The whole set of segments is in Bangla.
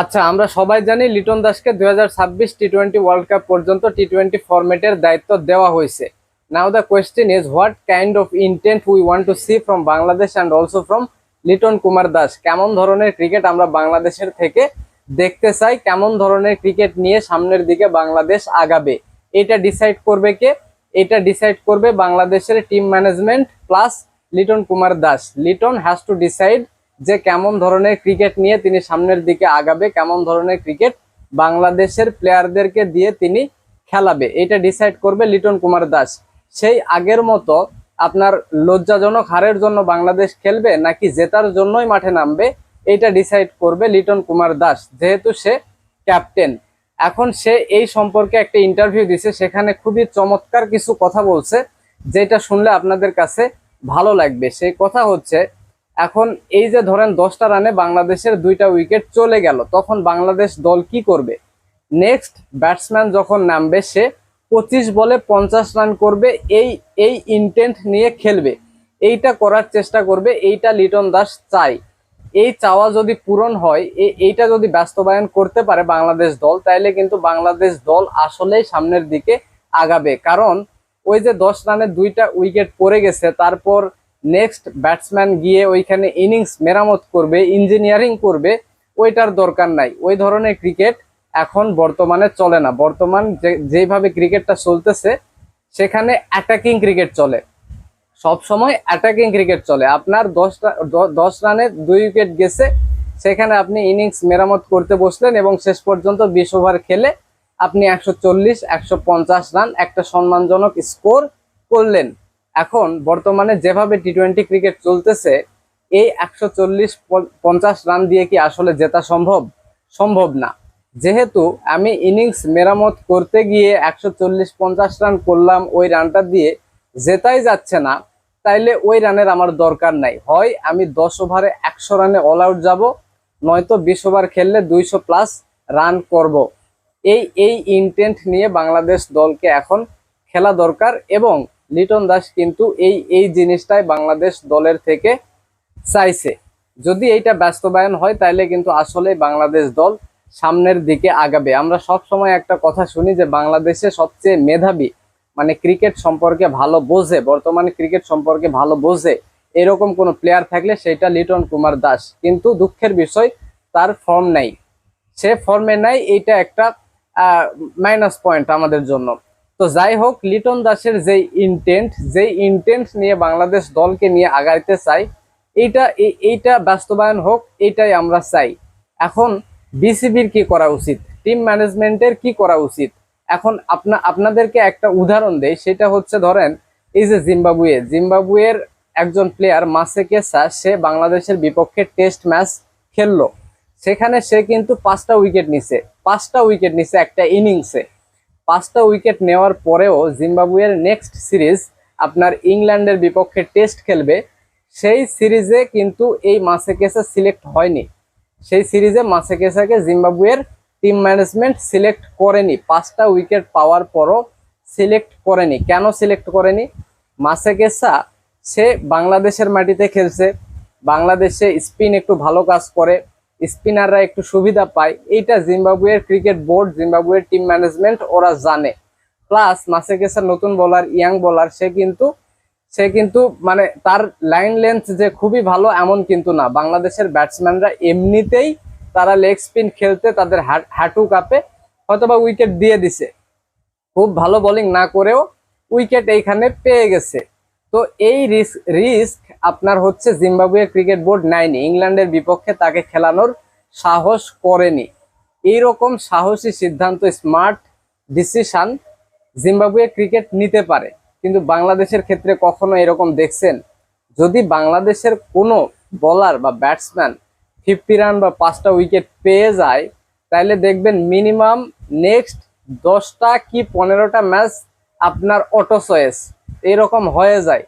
আচ্ছা আমরা সবাই জানি লিটন দাসকে দুই হাজার ছাব্বিশ টি টোয়েন্টি ওয়ার্ল্ড কাপ পর্যন্ত টি টোয়েন্টি ফরম্যাটের দায়িত্ব দেওয়া হয়েছে। Now the question is what kind of intent we want to see from Bangladesh and also from Liton Kumar Das? কেমন ধরনের ক্রিকেট আমরা বাংলাদেশের থেকে দেখতে চাই? কেমন ধরনের ক্রিকেট নিয়ে সামনের দিকে বাংলাদেশ আগাবে? এটা ডিসাইড করবে কে? এটা ডিসাইড করবে বাংলাদেশের team management plus Liton Kumar Das. Liton has to decide যে কেমন ধরনের ক্রিকেট নিয়ে তিনি সামনের দিকে আগাবে, কেমন ধরনের ক্রিকেট বাংলাদেশের প্লেয়ারদেরকে দিয়ে তিনি খেলাবে, এটা ডিসাইড করবে লিটন কুমার দাস। সেই আগের মতো আপনার লজ্জাজনক হারের জন্য বাংলাদেশ খেলবে নাকি জেতার জন্যই মাঠে নামবে, এটা ডিসাইড করবে লিটন কুমার দাস, যেহেতু সে ক্যাপ্টেন এখন সে এই সম্পর্কে একটা ইন্টারভিউ দিছে, সেখানে খুবই চমৎকার কিছু কথা বলছে, যেটা শুনলে আপনাদের কাছে ভালো লাগবে। সেই কথা হচ্ছে এখন এই যে ধরেন দশটা রানে বাংলাদেশের দুইটা উইকেট চলে গেল, তখন বাংলাদেশ দল কি করবে? নেক্সট ব্যাটসম্যান যখন নামবে, সে পঁচিশ বলে পঞ্চাশ রান করবে, এই এই ইন্টেন্ট নিয়ে খেলবে। এইটা করার চেষ্টা করবে, এইটা লিটন দাস চাই। এই চাওয়া যদি পূরণ হয় এইটা যদি বাস্তবায়ন করতে পারে বাংলাদেশ দল, তাইলে কিন্তু বাংলাদেশ দল আসলেই সামনের দিকে আগাবে। কারণ ওই যে দশ রানে দুইটা উইকেট পড়ে গেছে, তারপর নেক্সট ব্যাটসম্যান গিয়ে ওইখানে ইনিংস মেরামত করবে ইঞ্জিনিয়ারিং করবে, ওইটার দরকার নাই। ওই ধরনের ক্রিকেট এখন বর্তমানে চলে না। বর্তমান যেভাবে ক্রিকেটটা চলতেছে, সেখানে অ্যাটাকিং ক্রিকেট চলে। সব সময় অ্যাটাকিং ক্রিকেট চলে। আপনার দশ রা- দ- দশ রানে দুই উইকেট গেছে, সেখানে আপনি ইনিংস মেরামত করতে বসলেন এবং শেষ পর্যন্ত বিশ ওভার খেলে আপনি একশো চল্লিশ, একশো পঞ্চাশ রান একটা সম্মানজনক স্কোর করলেন। এখন বর্তমানে যেভাবে টি টোয়েন্টি ক্রিকেট চলতেছে, এই একশো চল্লিশ পঞ্চাশ রান দিয়ে কি আসলে জেতা সম্ভব? সম্ভব না। যেহেতু আমি ইনিংস মেরামত করতে গিয়ে একশো চল্লিশ পঞ্চাশ রান করলাম ওই রানটা দিয়ে, জেতাই যাচ্ছে না, তাইলে ওই রানের আমার দরকার নাই। হয় আমি দশ ওভারে একশো রানে অল আউট যাব, নয়তো বিশ ওভার খেললে দুইশো প্লাস রান করব। এই এই ইন্টেন্ট নিয়ে বাংলাদেশ দলকে এখন খেলা দরকার এবং লিটন দাস কিন্তু এই এই জিনিসটাই বাংলাদেশ দলের থেকে চাইছে। যদি এইটা বাস্তবায়ন হয় তাহলে কিন্তু আসলে বাংলাদেশ দল সামনের দিকে আগাবে। আমরা সব সময় একটা কথা শুনি যে, বাংলাদেশে সবচেয়ে মেধাবী মানে ক্রিকেট সম্পর্কে ভালো বোঝে, বর্তমানে ক্রিকেট সম্পর্কে ভালো বোঝে, এরকম কোনো প্লেয়ার থাকলে সেটা লিটন কুমার দাস। কিন্তু দুঃখের বিষয়, তার ফর্ম নাই। সে ফর্মে নাই, এইটা একটা মাইনাস পয়েন্ট আমাদের জন্য। তো যাই হোক, লিটন দাসের যেই ইন্টেন্ট যেই ইন্টেন্ট নিয়ে বাংলাদেশ দলকে নিয়ে আগাইতে চাই, এইটা, এই- এইটা বাস্তবায়ন হোক এটাই আমরা চাই। এখন বিসিবির কি করা উচিত? টিম ম্যানেজমেন্টের কি করা উচিত? এখন আপনা, আপনাদেরকে একটা উদাহরণ দেই, সেটা হচ্ছে ধরেন, এই যে জিম্বাবুয়ে, জিম্বাবুয়ের একজন প্লেয়ার মাসেকেসা সে বাংলাদেশের বিপক্ষে টেস্ট ম্যাচ খেললো। সেখানে সে কিন্তু পাঁচটা উইকেট নিছে, পাঁচটা উইকেট নিছে একটা ইনিংসে পাঁচটা উইকেট নেওয়ার পরেও জিম্বাবুয়ের নেক্সট সিরিজ আপনার ইংল্যান্ডের বিপক্ষে টেস্ট খেলবে। সেই সিরিজে কিন্তু এই মাসেকেসা সিলেক্ট হয়নি। সেই সিরিজে মাসেকেসাকে জিম্বাবুয়ের টিম ম্যানেজমেন্ট সিলেক্ট করেনি। পাঁচটা উইকেট পাওয়ার পরও সিলেক্ট করেনি। কেন সিলেক্ট করেনি? মাসেকেসা, সে বাংলাদেশের মাটিতে খেলছে। বাংলাদেশে স্পিন একটু ভালো কাজ করে। স্পিনাররা একটু সুবিধা পায়। এইটা জিম্বাবুয়ের ক্রিকেট বোর্ড, জিম্বাবুয়ের টিম ম্যানেজমেন্ট, ওরা জানে। প্লাস মাসেকেসার নতুন বোলার, ইয়াং বোলার, সে কিন্তু সে কিন্তু মানে তার লাইন লেন্থ যে খুবই ভালো, এমন কিন্তু না। বাংলাদেশের ব্যাটসম্যানরা এমনিতেই তারা লেগ স্পিন খেলতে তাদের হাঁটু কাপে, হয়তোবা উইকেট দিয়ে দিছে। খুব ভালো বোলিং না করেও উইকেট এইখানে পেয়ে গেছে। তো এই রিস্ক রিস্ক আপনার হচ্ছে জিম্বাবুয়ে ক্রিকেট বোর্ড নেয়নি ইংল্যান্ডের বিপক্ষে তাকে খেলানোর সাহস করেনি। এইরকম সাহসী সিদ্ধান্ত, স্মার্ট ডিসিশন জিম্বাবুয়ে ক্রিকেট নিতে পারে। কিন্তু বাংলাদেশের ক্ষেত্রে কখনো এরকম দেখছেন? যদি বাংলাদেশের কোনো বোলার বা ব্যাটসম্যান ফিফটি রান বা পাঁচটা উইকেট পেয়ে যায়, তাহলে দেখবেন মিনিমাম নেক্সট দশটা কি পনেরোটা ম্যাচ আপনার অটো চয়েস এরকম হয়ে যায়।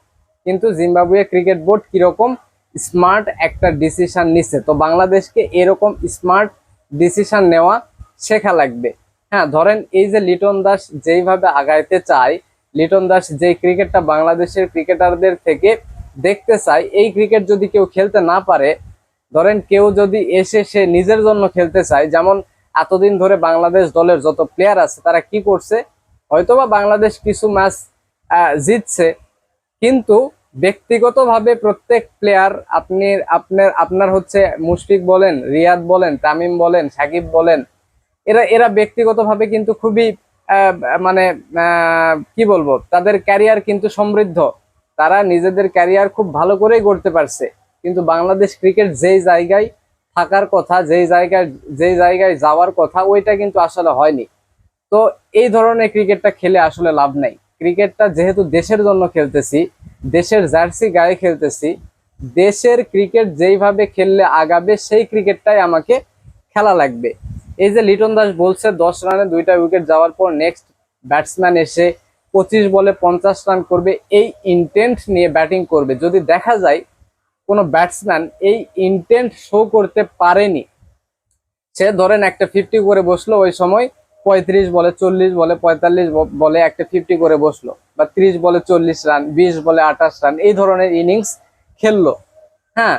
কিন্তু জিম্বাবুয়ে ক্রিকেট বোর্ড কীরকম স্মার্ট একটা ডিসিশান নিচ্ছে তো বাংলাদেশকে এরকম স্মার্ট ডিসিশান নেওয়া শেখা লাগবে। হ্যাঁ ধরেন এই যে লিটন দাস যেইভাবে আগাইতে চায়, লিটন দাস যেই ক্রিকেটটা বাংলাদেশের ক্রিকেটারদের থেকে দেখতে চায়, এই ক্রিকেট যদি কেউ খেলতে না পারে, ধরেন কেউ যদি এসে সে নিজের জন্য খেলতে চায়, যেমন এতদিন ধরে বাংলাদেশ দলের যত প্লেয়ার আছে, তারা কি করছে? হয়তোবা বাংলাদেশ কিছু ম্যাচ জিতছে, কিন্তু ব্যক্তিগতভাবে প্রত্যেক প্লেয়ার আপনি আপনার আপনার হচ্ছে মুশফিক বলেন, রিয়াদ বলেন, তামিম বলেন, সাকিব বলেন, এরা এরা ব্যক্তিগতভাবে কিন্তু খুবই মানে কি বলব, তাদের ক্যারিয়ার কিন্তু সমৃদ্ধ। তারা নিজেদের ক্যারিয়ার খুব ভালো করেই করতে পারছে। কিন্তু বাংলাদেশ ক্রিকেট যেই জায়গায় থাকার কথা, যেই জায়গায় যেই জায়গায় যাওয়ার কথা, ওইটা কিন্তু আসলে হয়নি। তো এই ধরনের ক্রিকেটটা খেলে আসলে লাভ নাই। ক্রিকেটটা যেহেতু দেশের জন্য খেলতেছি, দেশের জার্সি গায়ে খেলতেছি, দেশের ক্রিকেট যেইভাবে খেললে আগাবে সেই ক্রিকেটটাই আমাকে খেলা লাগবে। এই যে লিটন দাস বলছে, দশ রানে দুইটা উইকেট যাওয়ার পর নেক্সট ব্যাটসম্যান এসে পঁচিশ বলে পঞ্চাশ রান করবে, এই ইন্টেন্ট নিয়ে ব্যাটিং করবে। যদি দেখা যায় কোনো ব্যাটসম্যান এই ইন্টেন্ট শো করতে পারেনি, সে ধরেন একটা ফিফটি করে বসল ওই সময় পঁয়ত্রিশ বলে চল্লিশ বলে পঁয়তাল্লিশ বলে একটা ফিফটি করে বসল। বা ত্রিশ বলে চল্লিশ রান, বিশ বলে আঠাশ রান, এই ধরনের ইনিংস খেললো। হ্যাঁ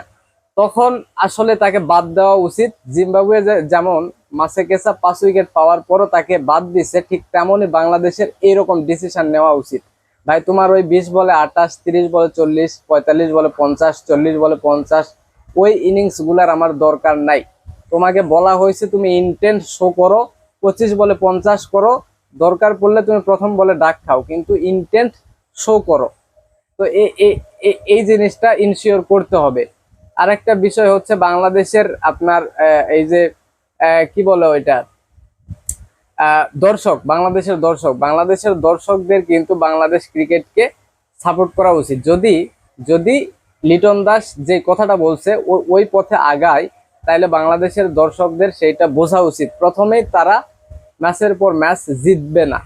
তখন আসলে তাকে বাদ দেওয়া উচিত। জিম্বাবুয়ে যেমন মাসে কেসা পাঁচ উইকেট পাওয়ার পরও তাকে বাদ দিছে, ঠিক তেমনই বাংলাদেশের এইরকম ডিসিশন নেওয়া উচিত। ভাই, তোমার ওই বিশ বলে আঠাশ, তিরিশ বলে চল্লিশ, পঁয়তাল্লিশ বলে পঞ্চাশ, চল্লিশ বলে পঞ্চাশ, ওই ইনিংসগুলার আমার দরকার নাই। তোমাকে বলা হয়েছে তুমি ইন্টেন্ট শো করো পঁচিশ বলে পঞ্চাশ করো। দরকার পড়লে তুমি প্রথম বলে ডাক খাও, কিন্তু ইন্টেন্ট শো করো। তো এই জিনিসটা ইনশিওর করতে হবে। আরেকটা বিষয় হচ্ছে বাংলাদেশের আপনার এই যে কি বলে ওইটা? দর্শক, বাংলাদেশের দর্শক। বাংলাদেশের দর্শকদের কিন্তু বাংলাদেশ ক্রিকেটকে সাপোর্ট করা উচিত। যদি যদি লিটন দাস যে কথাটা বলছে ওই পথে আগায় তাহলে বাংলাদেশের দর্শকদের সেইটা বোঝা উচিত। প্রথমেই তারা ম্যাচের পর ম্যাচ জিতবে না।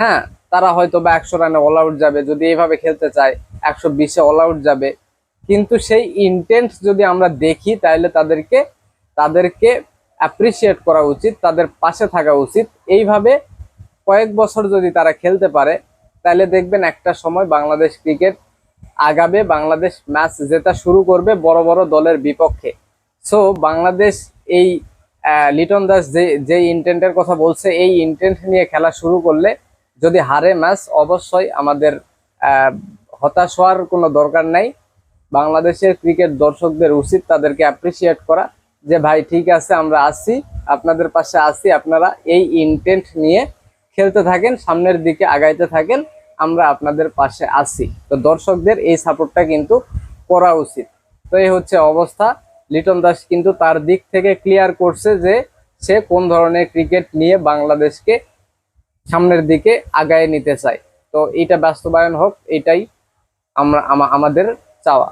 হ্যাঁ তারা হয়তো বা একশো রানে অল আউট যাবে, যদি এইভাবে খেলতে চায়, একশো বিশে অল আউট যাবে। কিন্তু সেই ইন্টেন্ট যদি আমরা দেখি তাহলে তাদেরকে তাদেরকে অ্যাপ্রিসিয়েট করা উচিত, তাদের পাশে থাকা উচিত। এইভাবে কয়েক বছর যদি তারা খেলতে পারে তাহলে দেখবেন একটা সময় বাংলাদেশ ক্রিকেট আগাবে, বাংলাদেশ ম্যাচ জেতা শুরু করবে বড় বড় দলের বিপক্ষে। সো বাংলাদেশ এই লিটন দাস যে যে ইন্টেন্টের কথা বলছে, এই ইন্টেন্ট নিয়ে খেলা শুরু করলে যদি হারে ম্যাচ অবশ্যই আমাদের হতাশ হওয়ার কোনো দরকার নাই। বাংলাদেশের ক্রিকেট দর্শকদের উচিত তাদেরকে অ্যাপ্রিসিয়েট করা যে, ভাই, ঠিক আছে, আমরা আসি আপনাদের পাশে আসি আপনারা এই ইন্টেন্ট নিয়ে খেলতে থাকেন, সামনের দিকে আগাইতে থাকেন, আমরা আপনাদের পাশে আসি তো দর্শকদের এই সাপোর্টটা কিন্তু করা উচিত। তো এই হচ্ছে অবস্থা। লিটন দাস কিন্তু তার দিক থেকে ক্লিয়ার করছে যে সে কোন ধরনের ক্রিকেট নিয়ে বাংলাদেশকে সামনের দিকে আগায় নিতে চায়। তো এটা বাস্তবায়ন হোক, এটাই আমরা আমাদের চাওয়া।